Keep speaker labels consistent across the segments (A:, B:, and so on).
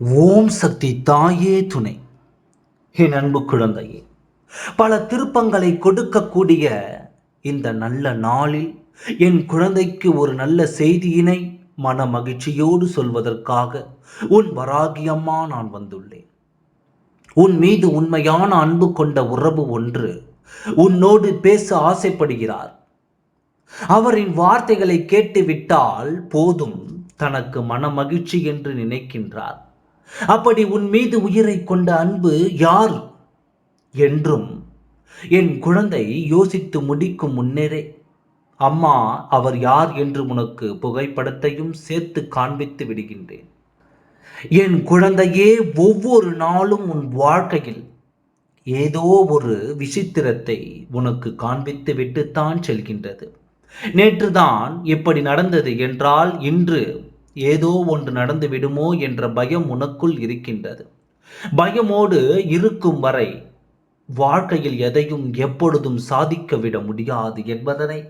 A: ஓம் சக்தி தாயே துணை. என் அன்பு குழந்தையே பல திருப்பங்களை கொடுக்கக்கூடிய இந்த நல்ல நாளில் என் குழந்தைக்கு ஒரு நல்ல செய்தியினை மன மகிழ்ச்சியோடு சொல்வதற்காக உன் வராகியம்மா நான் வந்துள்ளேன். உன் மீது உண்மையான அன்பு கொண்ட உறவு ஒன்று உன்னோடு பேச ஆசைப்படுகிறார். அவரின் வார்த்தைகளை கேட்டுவிட்டால் போதும் தனக்கு மன மகிழ்ச்சி என்று நினைக்கின்றார். அப்படி உன் மீது உயிரை கொண்ட அன்பு யார் என்றும் என் குழந்தை யோசித்து முடிக்கும் முன்னரே. அம்மா அவர் யார் என்று உனக்கு புகைப்படத்தையும் சேர்த்து காண்பித்து விடுகின்றேன். என் குழந்தையே ஒவ்வொரு நாளும் உன் வாழ்க்கையில் ஏதோ ஒரு விசித்திரத்தை உனக்கு காண்பித்து விட்டுத்தான் செல்கின்றது. நேற்றுதான் இப்படி நடந்தது என்றால் இன்று ஏதோ ஒன்று நடந்து விடுமோ என்ற பயம் உனக்குள் இருக்கின்றது. பயமோடு இருக்கும் வரை வாழ்க்கையில் எதையும் எப்பொழுதும் சாதிக்க விட முடியாது என்பதனை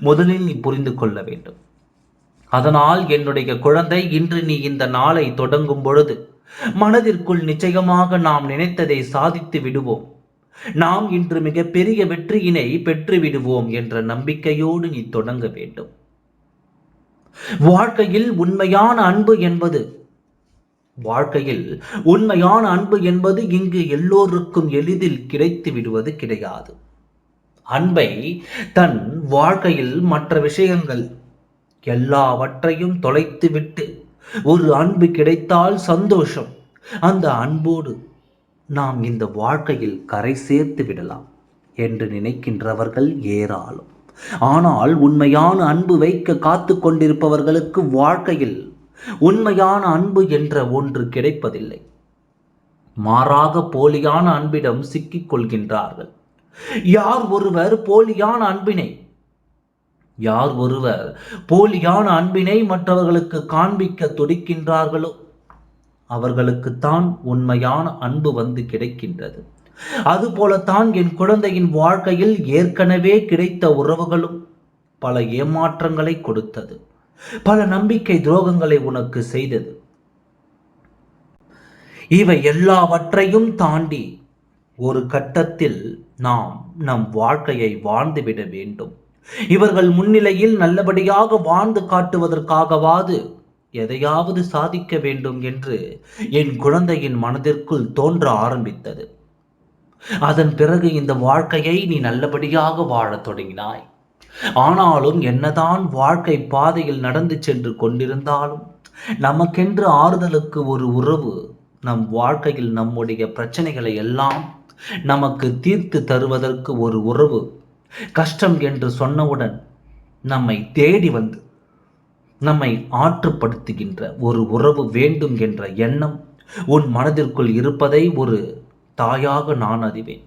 A: முதலில் நீ புரிந்து கொள்ள வேண்டும். அதனால் என்னுடைய குழந்தை இன்று நீ இந்த நாளை தொடங்கும் பொழுது மனதிற்குள் நிச்சயமாக நாம் நினைத்ததை சாதித்து விடுவோம். நாம் இன்று மிகப்பெரிய வெற்றியினை பெற்று விடுவோம் என்ற நம்பிக்கையோடு நீ தொடங்க வேண்டும். வாழ்க்கையில் உண்மையான அன்பு என்பது வாழ்க்கையில் உண்மையான அன்பு என்பது இங்கு எல்லோருக்கும் எளிதில் கிடைத்து விடுவது கிடையாது. அன்பை தன் வாழ்க்கையில் மற்ற விஷயங்கள் எல்லாவற்றையும் தொலைத்துவிட்டு ஒரு அன்பு கிடைத்தால் சந்தோஷம். அந்த அன்போடு நாம் இந்த வாழ்க்கையில் கரை சேர்த்து விடலாம் என்று நினைக்கின்றவர்கள் ஏராளம். ஆனால் உண்மையான அன்பு வைக்க காத்து கொண்டிருப்பவர்களுக்கு வாழ்க்கையில் உண்மையான அன்பு என்ற ஒன்று கிடைப்பதில்லை. மாறாக போலியான அன்பிடம் சிக்கிக் கொள்கின்றார்கள். யார் ஒருவர் போலியான அன்பினை? யார் ஒருவர் போலியான அன்பினை மற்றவர்களுக்கு காண்பிக்க துடிக்கின்றார்களோ? அவர்களுக்குத்தான் உண்மையான அன்பு வந்து கிடைக்கின்றது. அதுபோலத்தான் என் குழந்தையின் வாழ்க்கையில் ஏற்கனவே கிடைத்த உறவுகளும் பல ஏமாற்றங்களை கொடுத்தது பல நம்பிக்கை துரோகங்களை உனக்கு செய்தது. இவை எல்லாவற்றையும் தாண்டி ஒரு கட்டத்தில் நாம் நம் வாழ்க்கையை வாழ்ந்துவிட வேண்டும். இவர்கள் முன்னிலையில் நல்லபடியாக வாழ்ந்து காட்டுவதற்காகவாது எதையாவது சாதிக்க வேண்டும் என்று என் குழந்தையின் மனதிற்குள் தோன்ற ஆரம்பித்தது. அதன் பிறகு இந்த வாழ்க்கையை நீ நல்லபடியாக வாழத் தொடங்கினாய். ஆனாலும் என்னதான் வாழ்க்கை பாதையில் நடந்து சென்று கொண்டிருந்தாலும் நமக்கென்று ஆறுதலுக்கு ஒரு உறவு நம் வாழ்க்கையில் நம்முடைய பிரச்சனைகளை எல்லாம் நமக்கு தீர்த்து தருவதற்கு ஒரு உறவு கஷ்டம் என்று சொன்னவுடன் நம்மை தேடி வந்து நம்மை ஆற்றுப்படுத்துகின்ற ஒரு உறவு வேண்டும் என்ற எண்ணம் உன் மனதிற்குள் இருப்பதை ஒரு தாயாக நான் அறிவேன்.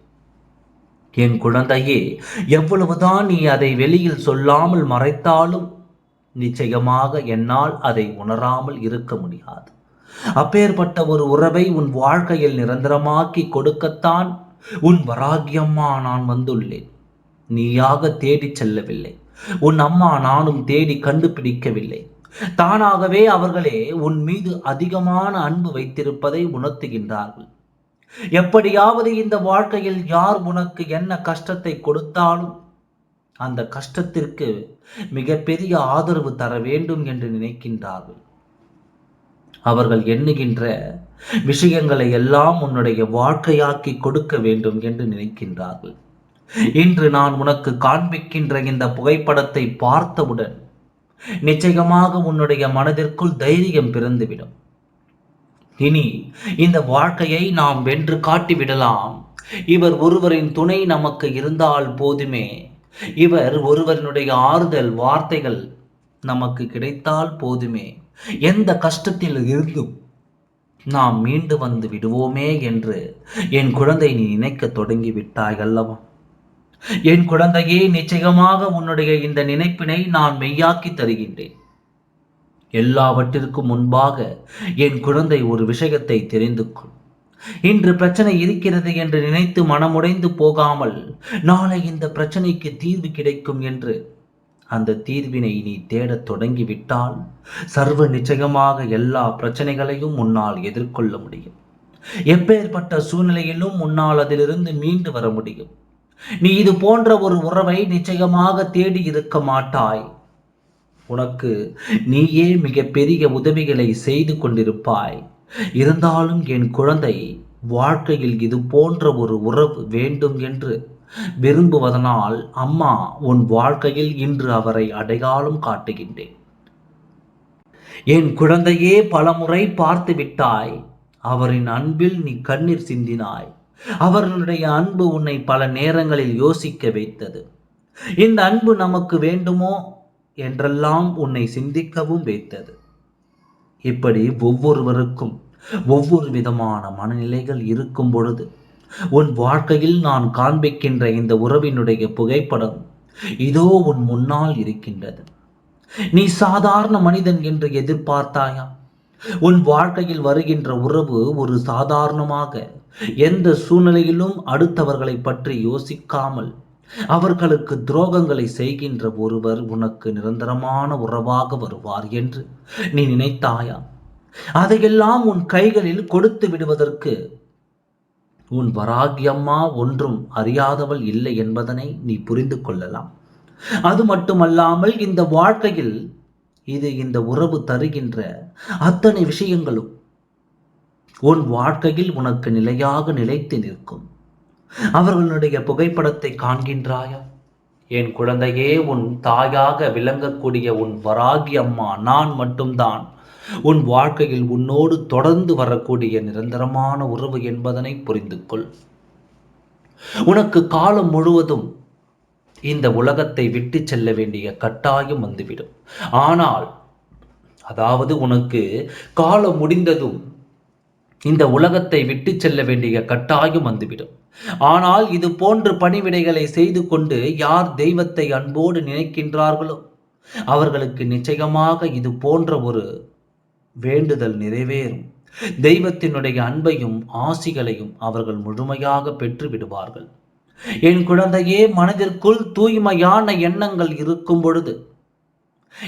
A: என் குழந்தையே எவ்வளவுதான் நீ அதை வெளியில் சொல்லாமல் மறைத்தாலும் நிச்சயமாக என்னால் அதை உணராமல் இருக்க முடியாது. அப்பேற்பட்ட ஒரு உறவை உன் வாழ்க்கையில் நிரந்தரமாக்கி கொடுக்கத்தான் உன் வராகியம்மா நான் வந்துள்ளேன். நீயாக தேடிச் செல்லவில்லை. உன் அம்மா நானும் தேடி கண்டுபிடிக்கவில்லை. தானாகவே அவர்களே உன் மீது அதிகமான அன்பு வைத்திருப்பதை உணர்த்துகின்றார்கள். எப்படியாவது இந்த வாழ்க்கையில் யார் உனக்கு என்ன கஷ்டத்தை கொடுத்தாலும் அந்த கஷ்டத்திற்கு மிகப்பெரிய ஆதரவு தர வேண்டும் என்று நினைக்கின்றார்கள். அவர்கள் எண்ணுகின்ற விஷயங்களை எல்லாம் உன்னுடைய வாழ்க்கையாக்கி கொடுக்க வேண்டும் என்று நினைக்கின்றார்கள். இன்று நான் உனக்கு காண்பிக்கின்ற இந்த புகைப்படத்தை பார்த்தவுடன் நிச்சயமாக உன்னுடைய மனதிற்குள் தைரியம் பிறந்துவிடும். இனி இந்த வாழ்க்கையை நாம் வென்று காட்டிவிடலாம் இவர் ஒருவரின் துணை நமக்கு இருந்தால் போதுமே. இவர் ஒருவரினுடைய ஆறுதல் வார்த்தைகள் நமக்கு கிடைத்தால் போதுமே. எந்த கஷ்டத்தில் இருந்தும் நாம் மீண்டு வந்து விடுவோமே என்று என் குழந்தை நீ நினைக்க தொடங்கி விட்டாய் அல்லவா? என் குழந்தையே நிச்சயமாக உன்னுடைய இந்த நினைப்பினை நான் மெய்யாக்கி தருகின்றேன். எல்லாவற்றிற்கும் முன்பாக என் குழந்தை ஒரு விஷயத்தை தெரிந்து கொள். இன்று பிரச்சனை இருக்கிறது என்று நினைத்து மனமுடைந்து போகாமல் நாளை இந்த பிரச்சனைக்கு தீர்வு கிடைக்கும் என்று அந்த தீர்வினை நீ தேடத் தொடங்கிவிட்டால் சர்வ நிச்சயமாக எல்லா பிரச்சனைகளையும் உன்னால் எதிர்கொள்ள முடியும். எப்பேற்பட்ட சூழ்நிலையிலும் உன்னால் அதிலிருந்து மீண்டு வர முடியும். நீ இது போன்ற ஒரு உறவை நிச்சயமாக தேடி இருக்க மாட்டாய். உனக்கு நீயே மிக பெரிய உதவிகளை செய்து கொண்டிருப்பாய் இருந்தாலும் என் குழந்தை வாழ்க்கையில் இது போன்ற ஒரு உறவு வேண்டும் என்று விரும்புவதனால் அம்மா உன் வாழ்க்கையில் இன்று அவரை அடையாளம் காட்டுகின்றேன். என் குழந்தையே பலமுறை பார்த்து விட்டாய். அவரின் அன்பில் நீ கண்ணீர் சிந்தினாய். அவர்களுடைய அன்பு உன்னை பல நேரங்களில் யோசிக்க வைத்தது. இந்த அன்பு நமக்கு வேண்டுமோ? என்றெல்லாம் உன்னை சிந்திக்கவும் வைத்தது. இப்படி ஒவ்வொருவருக்கும் ஒவ்வொரு விதமான மனநிலைகள் இருக்கும் பொழுது உன் வாழ்க்கையில் நான் காண்பிக்கின்ற இந்த உறவினுடைய புகைப்படம் இதோ உன் முன்னால் இருக்கின்றது. நீ சாதாரண மனிதன் என்று எதிர்பார்த்தாயா? உன் வாழ்க்கையில் வருகின்ற உறவு ஒரு சாதாரணமாக எந்த சூழ்நிலையிலும் அடுத்தவர்களை பற்றி யோசிக்காமல் அவர்களுக்கு துரோகங்களை செய்கின்ற ஒருவர் உனக்கு நிரந்தரமான உறவாக வருவார் என்று நீ நினைத்தாயா? அதையெல்லாம் உன் கைகளில் கொடுத்து விடுவதற்கு உன் வராகியம்மா ஒன்றும் அறியாதவள் இல்லை என்பதனை நீ புரிந்து கொள்ளலாம். அது மட்டுமல்லாமல் இந்த வாழ்க்கையில் இது இந்த உறவு தருகின்ற அத்தனை விஷயங்களும் உன் வாழ்க்கையில் உனக்கு நிலையாக நிலைத்து நிற்கும். அவர்களுடைய புகைப்படத்தை காண்கின்றாயா? என் குழந்தையே உன் தாயாக விளங்கக்கூடிய உன் வராகி அம்மா நான் மட்டும்தான். உன் வாழ்க்கையில் உன்னோடு தொடர்ந்து வரக்கூடிய நிரந்தரமான உறவு என்பதனை புரிந்து கொள் உனக்கு காலம் முழுவதும் இந்த உலகத்தை விட்டு செல்ல வேண்டிய கட்டாயம் வந்துவிடும். ஆனால் அதாவது உனக்கு காலம் முடிந்ததும் இந்த உலகத்தை விட்டு செல்ல வேண்டிய கட்டாயம் வந்துவிடும். ஆனால் இது போன்ற பணிவிடைகளை செய்து கொண்டு யார் தெய்வத்தை அன்போடு நினைக்கின்றார்களோ அவர்களுக்கு நிச்சயமாக இது போன்ற ஒரு வேண்டுதல் நிறைவேறும். தெய்வத்தினுடைய அன்பையும் ஆசிகளையும் அவர்கள் முழுமையாக பெற்று விடுவார்கள். என் குழந்தையே மனதிற்குள் தூய்மையான எண்ணங்கள் இருக்கும் பொழுது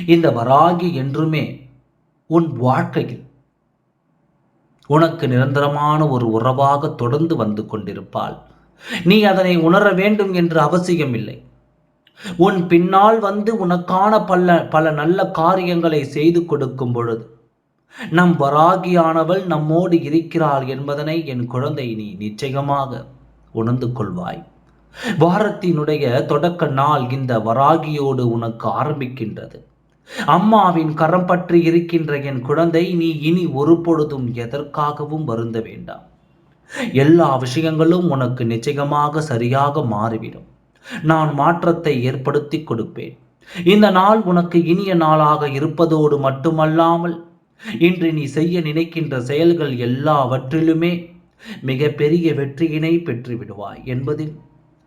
A: இந்த வராகி என்றுமே உன் வாழ்க்கையில் உனக்கு நிரந்தரமான ஒரு உறவாக தொடர்ந்து வந்து கொண்டிருப்பாள். நீ அதனை உணர வேண்டும் என்று அவசியமில்லை. உன் பின்னால் வந்து உனக்கான பல பல நல்ல காரியங்களை செய்து கொடுக்கும் பொழுது நம் வராகியானவள் நம்மோடு இருக்கிறாள் என்பதனை என் குழந்தை நீ நிச்சயமாக உணர்ந்து கொள்வாய். வாரத்தினுடைய தொடக்க நாள் இந்த வராகியோடு உனக்கு ஆரம்பிக்கின்றது. அம்மாவின் கரம் பற்றி இருக்கின்ற என் குழந்தை நீ இனி ஒரு பொழுதும் எதற்காகவும் வருந்த வேண்டாம். எல்லா விஷயங்களும் உனக்கு நிச்சயமாக சரியாக மாறிவிடும். நான் மாற்றத்தை ஏற்படுத்தி கொடுப்பேன். இந்த நாள் உனக்கு இனிய நாளாக இருப்பதோடு மட்டுமல்லாமல் இன்று நீ செய்ய நினைக்கின்ற செயல்கள் எல்லாவற்றிலுமே மிகப்பெரிய வெற்றியினை பெற்றுவிடுவாய் என்பதில்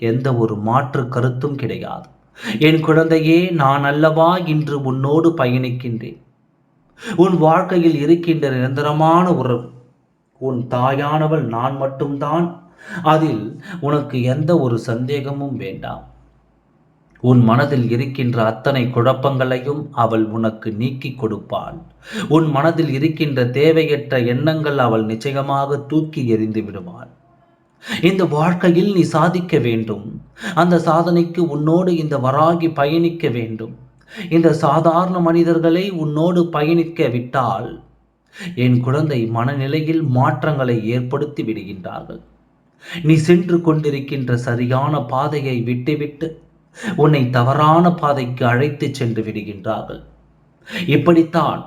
A: எந்த ஒரு மாற்று கருத்தும் கிடையாது. என் குழந்தையே நான் அல்லவா இன்று உன்னோடு பயணிக்கின்றேன்? உன் வாழ்க்கையில் இருக்கின்ற நிரந்தரமான உறவு உன் தாயானவள் நான் மட்டும்தான். அதில் உனக்கு எந்த ஒரு சந்தேகமும் வேண்டாம். உன் மனதில் இருக்கின்ற அத்தனை குழப்பங்களையும் அவள் உனக்கு நீக்கி கொடுப்பாள். உன் மனதில் இருக்கின்ற தேவையற்ற எண்ணங்கள் அவள் நிச்சயமாக தூக்கி எறிந்து விடுவாள். இந்த வாழ்க்கையில் நீ சாதிக்க வேண்டும். அந்த சாதனைக்கு உன்னோடு இந்த வராகி பயணிக்க வேண்டும். இந்த சாதாரண மனிதர்களை உன்னோடு பயணிக்க விட்டால் என் குழந்தை மனநிலையில் மாற்றங்களை ஏற்படுத்தி விடுகின்றார்கள். நீ சென்று கொண்டிருக்கின்ற சரியான பாதையை விட்டுவிட்டு உன்னை தவறான பாதைக்கு அழைத்து சென்று விடுகின்றார்கள். இப்படித்தான்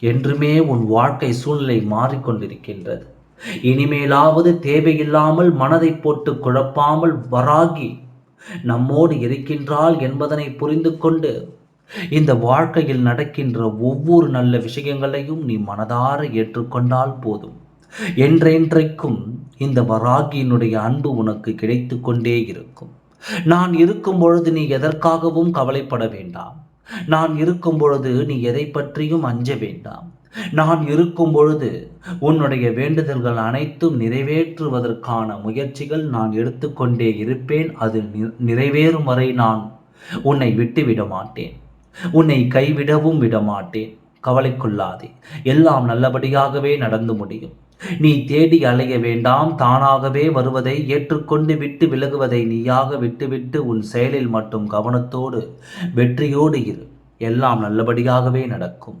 A: என்றுமே உன் வாழ்க்கை சூழ்நிலை மாறிக்கொண்டிருக்கின்றது. இனிமேலாவது தேவையில்லாமல் மனதை போட்டு குழப்பாமல் வராகி நம்மோடு இருக்கின்றாள் என்பதனை புரிந்து கொண்டு இந்த வாழ்க்கையில் நடக்கின்ற ஒவ்வொரு நல்ல விஷயங்களையும் நீ மனதார ஏற்றுக்கொண்டால் போதும். என்றென்றைக்கும் இந்த வராகியினுடைய அன்பு உனக்கு கிடைத்து கொண்டே இருக்கும். நான் இருக்கும் பொழுது நீ எதற்காகவும் கவலைப்பட வேண்டாம். நான் இருக்கும் பொழுது நீ எதை பற்றியும் அஞ்ச வேண்டாம். நான் இருக்கும் பொழுது உன்னுடைய வேண்டுதல்கள் அனைத்தும் நிறைவேற்றுவதற்கான முயற்சிகள் நான் எடுத்துக்கொண்டே இருப்பேன். அது நிறைவேறும் வரை நான் உன்னை விட்டு விட மாட்டேன். உன்னை கைவிடவும் விட மாட்டேன். கவலைக்குள்ளாதே. எல்லாம் நல்லபடியாகவே நடந்து முடியும். நீ தேடி அலைய வேண்டாம். தானாகவே வருவதை ஏற்றுக்கொண்டு விட்டு விலகுவதை நீயாக விட்டுவிட்டு உன் செயலில் மட்டும் கவனத்தோடு வெற்றியோடு இரு. எல்லாம் நல்லபடியாகவே நடக்கும்.